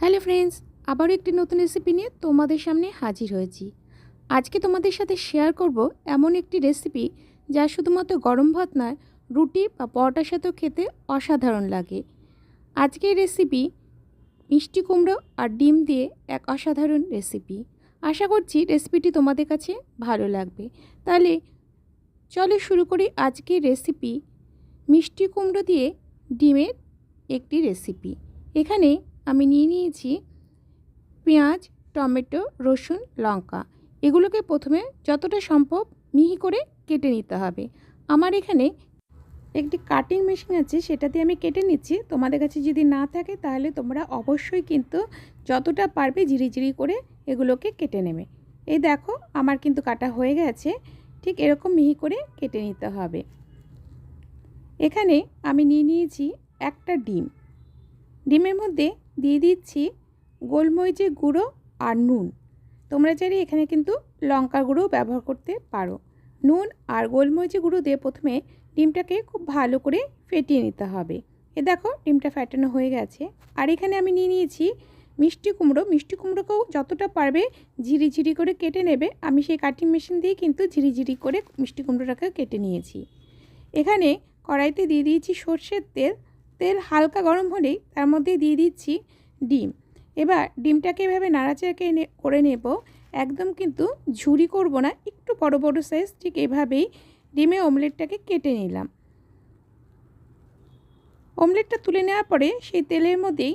Hello friends, আবারও একটি নতুন রেসিপি নিয়ে তোমাদের সামনে হাজির হয়েছি। আজকে তোমাদের সাথে শেয়ার করব এমন একটি রেসিপি যা শুধুমাত্র গরম ভাত নয়, রুটি বা পরোটার সাথেও খেতে অসাধারণ লাগে। আজকের রেসিপি মিষ্টি কুমড়ো আর ডিম দিয়ে এক অসাধারণ রেসিপি আশা করছি রেসিপিটি তোমাদের কাছে ভালো লাগবে। তাহলে চলো শুরু করি আজকের রেসিপি মিষ্টি কুমড়ো দিয়ে ডিমের একটি রেসিপি এখানে আমি নিয়ে নিয়েছি পেঁয়াজ, টমেটো, রসুন, লঙ্কা। এগুলোকে প্রথমে যতটা সম্ভব মিহি করে কেটে নিতে হবে। আমার এখানে একটি কাটিং মেশিন আছে, সেটা দিয়ে আমি কেটে নিচ্ছি। তোমাদের কাছে যদি না থাকে, তাহলে তোমরা অবশ্যই কিন্তু যতটা পারবে ঝিরিঝিরি করে এগুলোকে কেটে নেবে। এই দেখো, আমার কিন্তু কাটা হয়ে গেছে। ঠিক এরকম মিহি করে কেটে নিতে হবে। এখানে আমি নিয়ে নিয়েছি একটা ডিম। ডিমের মধ্যে দিয়ে দিচ্ছি গোলমরিচের গুঁড়ো আর নুন। তোমরা চাইলে এখানে কিন্তু লঙ্কা গুঁড়ো ব্যবহার করতে পারো। নুন আর গোলমরিচের গুঁড়ো দিয়ে প্রথমে ডিমটাকে খুব ভালো করে ফেটিয়ে নিতে হবে। এ দেখো, ডিমটা ফ্যাটানো হয়ে গেছে। আর এখানে আমি নিয়ে নিয়েছি মিষ্টি কুমড়ো। মিষ্টি কুমড়োকেও যতটা পারবে ঝিরিঝিরি করে কেটে নেবে। আমি সেই কাটিং মেশিন দিয়ে কিন্তু ঝিরিঝিরি করে মিষ্টি কুমড়োটাকে কেটে নিয়েছি। এখানে কড়াইতে দিয়ে দিয়েছি সর্ষের তেল। তেল হালকা গরম হলেই তার মধ্যে দিয়ে দিচ্ছি ডিম। এবার ডিমটাকে এভাবে নাড়াচাড়াকে করে নেব। একদম কিন্তু ঝুরি করব না, একটু বড় বড় সাইজ ঠিক এভাবেই ডিমে অমলেটটাকে কেটে নিলাম। অমলেটটা তুলে নেওয়ার পরে সেই তেলের মধ্যেই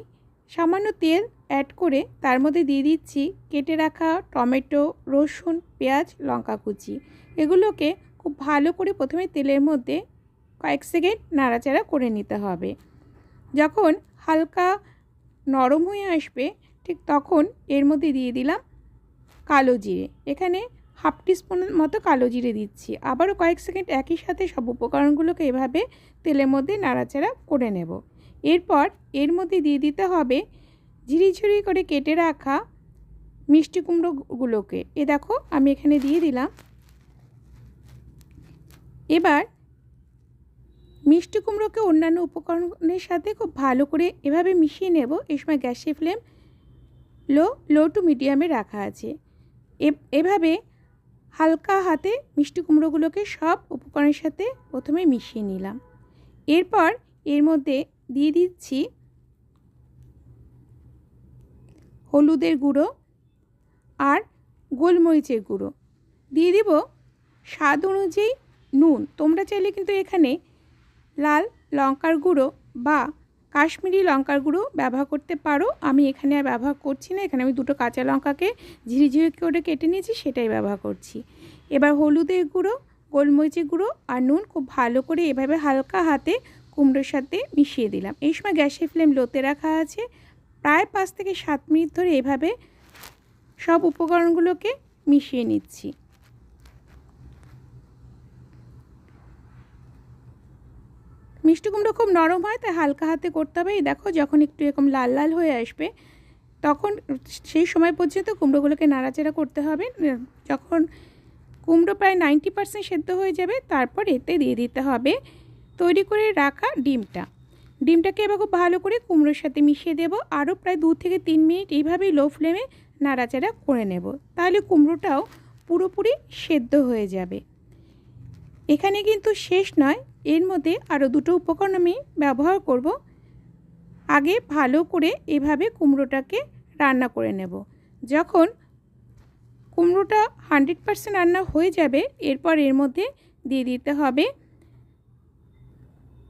সামান্য তেল অ্যাড করে তার মধ্যে দিয়ে দিচ্ছি কেটে রাখা টমেটো, রসুন, পেঁয়াজ, লঙ্কা কুচি। এগুলোকে খুব ভালো করে প্রথমে তেলের মধ্যে কয়েক সেকেন্ড নাড়াচাড়া করে নিতে হবে। যখন হালকা নরম হয়ে আসবে, ঠিক তখন এর মধ্যে দিয়ে দিলাম কালো জিরে। এখানে হাফ টিস্পুনের মতো কালো জিরে দিচ্ছি। আবারও কয়েক সেকেন্ড একই সাথে সব উপকরণগুলোকে এভাবে তেলের মধ্যে নাড়াচাড়া করে নেব। এরপর এর মধ্যে দিয়ে দিতে হবে ঝিরিঝিরি করে কেটে রাখা মিষ্টি কুমড়োগুলোকে। এ দেখো, আমি এখানে দিয়ে দিলাম। এবার মিষ্টি কুমড়োকে অন্যান্য উপকরণের সাথে খুব ভালো করে এভাবে মিশিয়ে নেব। এই সময় গ্যাসের ফ্লেম লো লো টু মিডিয়ামে রাখা আছে। এভাবে হালকা হাতে মিষ্টি কুমড়োগুলোকে সব উপকরণের সাথে প্রথমে মিশিয়ে নিলাম। এরপর এর মধ্যে দিয়ে দিচ্ছি হলুদের গুঁড়ো আর গোলমরিচের গুঁড়ো। দিয়ে দিব স্বাদ অনুযায়ী নুন। তোমরা চাইলে কিন্তু এখানে লাল লঙ্কার গুঁড়ো বা কাশ্মীরি লঙ্কার গুঁড়ো ব্যবহার করতে পারো। আমি এখানে আর ব্যবহার করছি না। এখানে আমি দুটো কাঁচা লঙ্কাকে ঝিরিঝিরি করে কেটে নিয়েছি, সেটাই ব্যবহার করছি। এবার হলুদের গুঁড়ো, গোলমরিচের গুঁড়ো আর নুন খুব ভালো করে এভাবে হালকা হাতে কুমড়োর সাথে মিশিয়ে দিলাম। এই সময় গ্যাসের ফ্লেম লোতে রাখা আছে। প্রায় পাঁচ থেকে সাত মিনিট ধরে এভাবে সব উপকরণগুলোকে মিশিয়ে নিচ্ছি। মিষ্টি কুমড়ো খুব নরম হয়, তাই হালকা হাতে করতে হবে। এই দেখো যখন একটু এরকম লাল লাল হয়ে আসবে, তখন সেই সময় পর্যন্ত কুমড়োগুলোকে নাড়াচাড়া করতে হবে। যখন কুমড়ো প্রায় নাইনটি পার্সেন্ট সেদ্ধ হয়ে যাবে, তারপর এতে দিয়ে দিতে হবে তৈরি করে রাখা ডিমটা। ডিমটাকে এবার খুব ভালো করে কুমড়োর সাথে মিশিয়ে দেব। আরও প্রায় দু থেকে তিন মিনিট এইভাবেই লো ফ্লেমে নাড়াচাড়া করে নেব। তাহলে কুমড়োটাও পুরোপুরি সেদ্ধ হয়ে যাবে। এখানে কিন্তু শেষ নয় এর মধ্যে আরও দুটো উপকরণ আমি ব্যবহার করব। আগে ভালো করে এভাবে কুমড়োটাকে রান্না করে নেব। যখন কুমড়োটা হান্ড্রেড পারসেন্ট রান্না হয়ে যাবে, এরপর এর মধ্যে দিয়ে দিতে হবে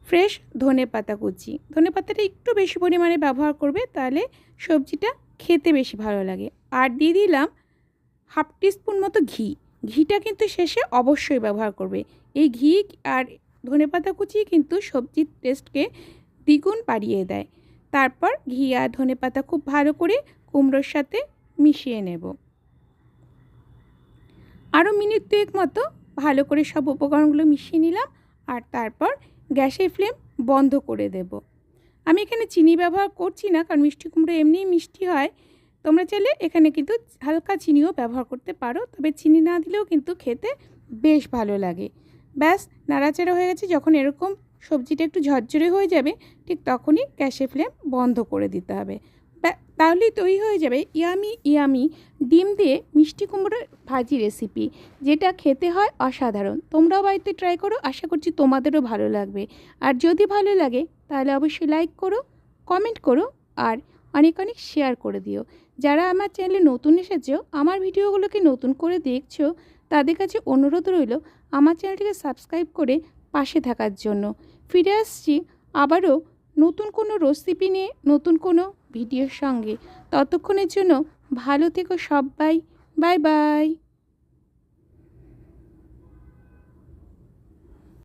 ফ্রেশ ধনে পাতা কুচি। ধনে পাতাটা একটু বেশি পরিমাণে ব্যবহার করবে, তাহলে সবজিটা খেতে বেশি ভালো লাগে। আর দিয়ে দিলাম হাফ টিস্পুন মতো ঘি। ঘিটা কিন্তু শেষে অবশ্যই ব্যবহার করবে। এই ঘি আর ধনেপাতা কুচি কিন্তু সবজির টেস্টকে দ্বিগুণ বাড়িয়ে দেয়। তারপর ঘি আর ধনেপাতা খুব ভালো করে কুমড়োর সাথে মিশিয়ে নেব। আরও মিনিট দুয়েক মতো ভালো করে সব উপকরণগুলো মিশিয়ে নিলাম আর তারপর গ্যাসের ফ্লেম বন্ধ করে দেব। আমি এখানে চিনি ব্যবহার করছি না কারণ মিষ্টি কুমড়ো এমনিই মিষ্টি হয়। তোমরা চাইলে এখানে কিন্তু হালকা চিনিও ব্যবহার করতে পারো, তবে চিনি না দিলেও কিন্তু খেতে বেশ ভালো লাগে। ব্যাস, নাড়াচাড়া হয়ে গেছে। যখন এরকম সবজিটা একটু ঝরঝরে হয়ে যাবে, ঠিক তখনই গ্যাসের ফ্লেম বন্ধ করে দিতে হবে। তাহলেই তৈরি হয়ে যাবে ইয়ামি ইয়ামি ডিম দিয়ে মিষ্টি কুমড়োর ভাজি রেসিপি, যেটা খেতে হয় অসাধারণ। তোমরাও বাড়িতে ট্রাই করো, আশা করছি তোমাদেরও ভালো লাগবে। আর যদি ভালো লাগে, তাহলে অবশ্যই লাইক করো, কমেন্ট করো, আর অনেক অনেক শেয়ার করে দিও। যারা আমার চ্যানেলে নতুন এসেছ, আমার ভিডিওগুলোকে নতুন করে দেখছ তাদের কাছে অনুরোধ রইল আমার চ্যানেলটিকে সাবস্ক্রাইব করে পাশে থাকার জন্য। ফিরে আসছি আবারও নতুন কোনো রেসিপি নিয়ে, নতুন কোনো ভিডিওর সঙ্গে। ততক্ষণের জন্য ভালো থেকো সবাই। Bye bye